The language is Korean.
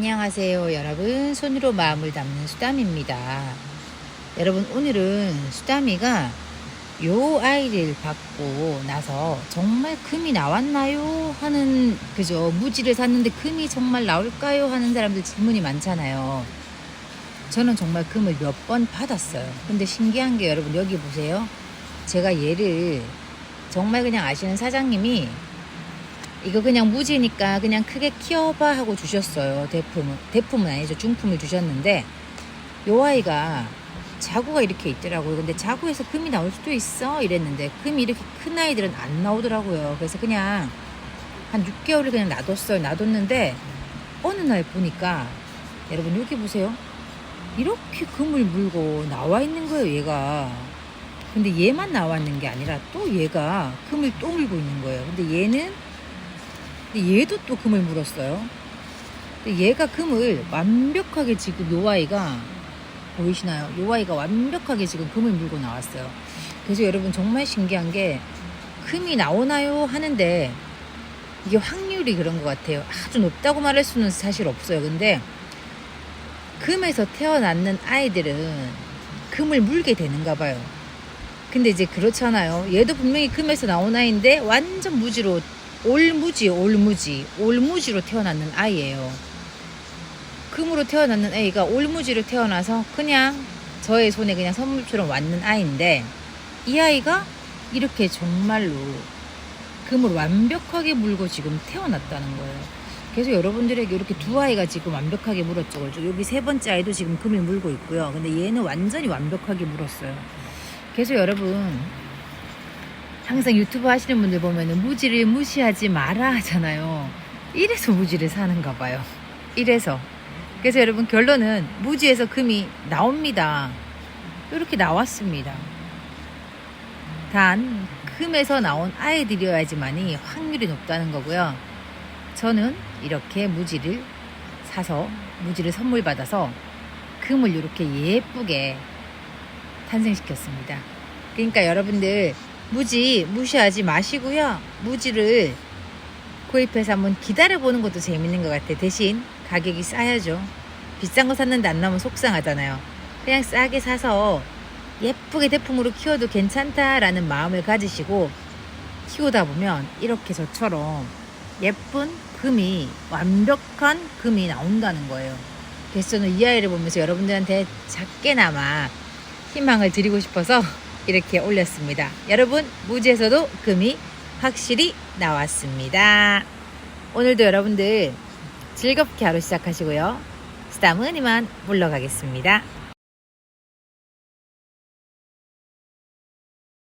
안녕하세요 여러분. 손으로 마음을 담는 수담입니다. 여러분 오늘은 수담이가 요 아이를 받고 나서 정말 금이 나왔나요? 하는 그죠? 무지를 샀는데 금이 정말 나올까요? 하는 사람들 질문이 많잖아요. 저는 정말 금을 몇 번 받았어요. 근데 신기한 게 여러분 여기 보세요. 제가 얘를 정말 그냥 아시는 사장님이 이거 그냥 무지니까 그냥 크게 키워봐 하고 주셨어요. 대품은. 대품은 아니죠. 중품을 주셨는데, 요 아이가 자구가 이렇게 있더라고요. 근데 자구에서 금이 나올 수도 있어? 이랬는데, 금이 이렇게 큰 아이들은 안 나오더라고요. 그래서 그냥 한 6개월을 그냥 놔뒀어요. 놔뒀는데, 어느 날 보니까, 여러분 여기 보세요. 이렇게 금을 물고 나와 있는 거예요, 얘가. 근데 얘만 나왔는 게 아니라 또 얘가 금을 또 물고 있는 거예요. 근데 얘는 근데 얘도 또 금을 물었어요. 근데 얘가 금을 완벽하게 지금 요 아이가 보이시나요? 요 아이가 완벽하게 지금 금을 물고 나왔어요. 그래서 여러분 정말 신기한 게 금이 나오나요 하는데 이게 확률이 그런 것 같아요. 아주 높다고 말할 수는 사실 없어요. 근데 금에서 태어났는 아이들은 금을 물게 되는가 봐요. 근데 이제 그렇잖아요. 얘도 분명히 금에서 나온 아이인데 완전 무지로 올무지, 올무지, 올무지로 태어났는 아이예요. 금으로 태어났는 아이가 올무지로 태어나서 그냥 저의 손에 그냥 선물처럼 왔는 아이인데 이 아이가 이렇게 정말로 금을 완벽하게 물고 지금 태어났다는 거예요. 그래서 여러분들에게 이렇게 두 아이가 지금 완벽하게 물었죠. 그죠? 여기 세 번째 아이도 지금 금을 물고 있고요. 근데 얘는 완전히 완벽하게 물었어요. 그래서 여러분 항상 유튜브 하시는 분들 보면은 무지를 무시하지 마라 하잖아요. 이래서 무지를 사는가 봐요. 이래서. 그래서 여러분 결론은 무지에서 금이 나옵니다. 이렇게 나왔습니다. 단 금에서 나온 아이들이어야지만이 확률이 높다는 거고요. 저는 이렇게 무지를 사서 무지를 선물 받아서 금을 이렇게 예쁘게 탄생시켰습니다. 그러니까 여러분들 무지 무시하지 마시고요. 무지를 구입해서 한번 기다려 보는 것도 재밌는 것 같아요. 대신 가격이 싸야죠. 비싼 거 샀는데 안 나오면 속상하잖아요. 그냥 싸게 사서 예쁘게 대품으로 키워도 괜찮다라는 마음을 가지시고 키우다 보면 이렇게 저처럼 예쁜 금이 완벽한 금이 나온다는 거예요. 그래서 저는 이 아이를 보면서 여러분들한테 작게나마 희망을 드리고 싶어서 이렇게 올렸습니다. 여러분, 무지에서도 금이 확실히 나왔습니다. 오늘도 여러분들 즐겁게 하루 시작하시고요. 스담은 이만 물러가겠습니다.